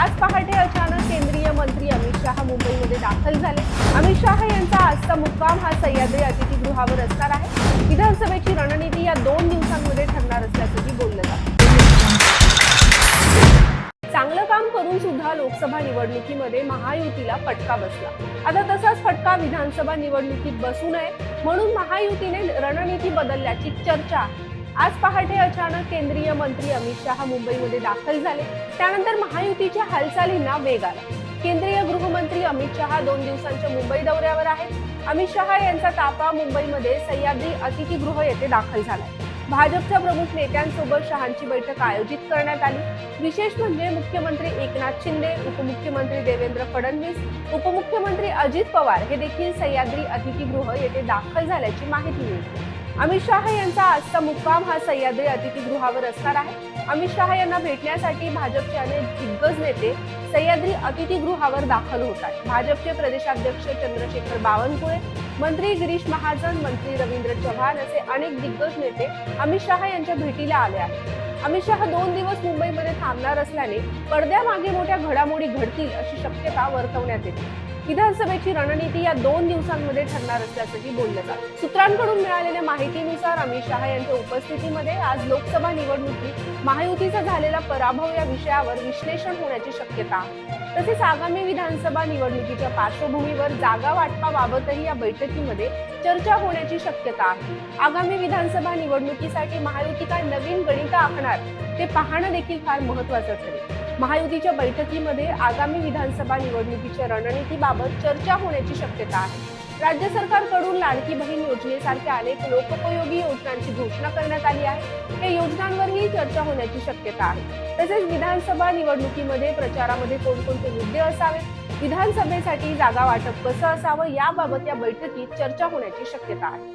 आज पहाटे अचानक केंद्रीय मंत्री अमित शहा मुंबईमध्ये दाखल झाले. अमित शहा यांचा आजचा मुक्काम हा सह्याद्री अतिथीगृहावर असणार आहे. विधानसभेची रणनीती या दोन दिवसांमध्ये ठरणार असल्याचंही बोललं जातं. चांगलं काम करून सुद्धा लोकसभा निवडणुकीमध्ये महायुतीला फटका बसला. आता तसाच फटका विधानसभा निवडणुकीत बसू नये. म्हणून महायुतीने रणनीती बदलल्याची चर्चा आहे आज पहाटे अचानक केंद्रीय मंत्री अमित शहा मुंबईमध्ये दाखल झाले. त्यानंतर महायुतीच्या हालचालींना वेग आला. केंद्रीय गृहमंत्री अमित शहा दोन दिवसांच्या मुंबई दौऱ्यावर आहेत. अमित शहा यांचा ताफा मुंबईमध्ये सह्याद्री अतिथीगृह येथे दाखल झाला भाजपच्या प्रमुख नेत्यांसोबत शहांची बैठक आयोजित करण्यात आली. विशेष म्हणजे मुख्यमंत्री एकनाथ शिंदे उपमुख्यमंत्री देवेंद्र फडणवीस उपमुख्यमंत्री अजित पवार हे देखील सह्याद्री अतिथीगृह येथे दाखल झाल्याची माहिती मिळते. अमित शहा यांचा आजचा मुक्काम हा सह्याद्री अतिथीगृहावर असणार आहे. अमित शहा यांना भेटण्यासाठी भाजपचे अनेक दिग्गज नेते सह्याद्री अतिथीगृहावर दाखल होत आहेत. भाजपचे प्रदेशाध्यक्ष चंद्रशेखर बावनकुळे मंत्री गिरीश महाजन मंत्री रवींद्र चव्हाण असे अनेक दिग्गज नेते अमित शहा यांच्या भेटीला आले आहेत. अमित शहा दोन दिवस मुंबईमध्ये थांबणार असल्याने पडद्यामागे मोठ्या घडामोडी घडतील अशी शक्यता वर्तवण्यात येते. विधानसभेची रणनीती या दोन दिवसांमध्ये ठरणार असल्याचंही बोललं जातं. सूत्रांकडून मिळालेल्या माहितीनुसार अमित शहा यांच्या उपस्थितीमध्ये आज लोकसभा निवडणुकीत महायुतीचा झालेला पराभव या विषयावर विश्लेषण होण्याची शक्यता तसेच आगामी विधानसभा निवडणुकीच्या पार्श्वभूमीवर जागा वाटपाबाबतही या बैठकीमध्ये चर्चा होण्याची शक्यता आहे. आगामी विधानसभा निवडणुकीसाठी महायुती काय नवीन गणित आखणार ते पाहणं देखील फार महत्वाचं ठरेल. महायुतीच्या बैठकीमध्ये आगामी विधानसभा निवडणुकीच्या रणनीतीबाबत चर्चा होण्याची शक्यता आहे. राज्य सरकारकडून लाडकी बहीण योजनेसारख्या अनेक लोकोपयोगी योजनांची घोषणा करण्यात आली आहे. या योजनांवरही चर्चा होण्याची शक्यता आहे. तसेच विधानसभा निवडणुकीमध्ये प्रचारामध्ये कोणकोणते मुद्दे असावेत? विधानसभेसाठी जागा वाटप कसं असावं? याबाबत या बैठकीत चर्चा होण्याची शक्यता आहे.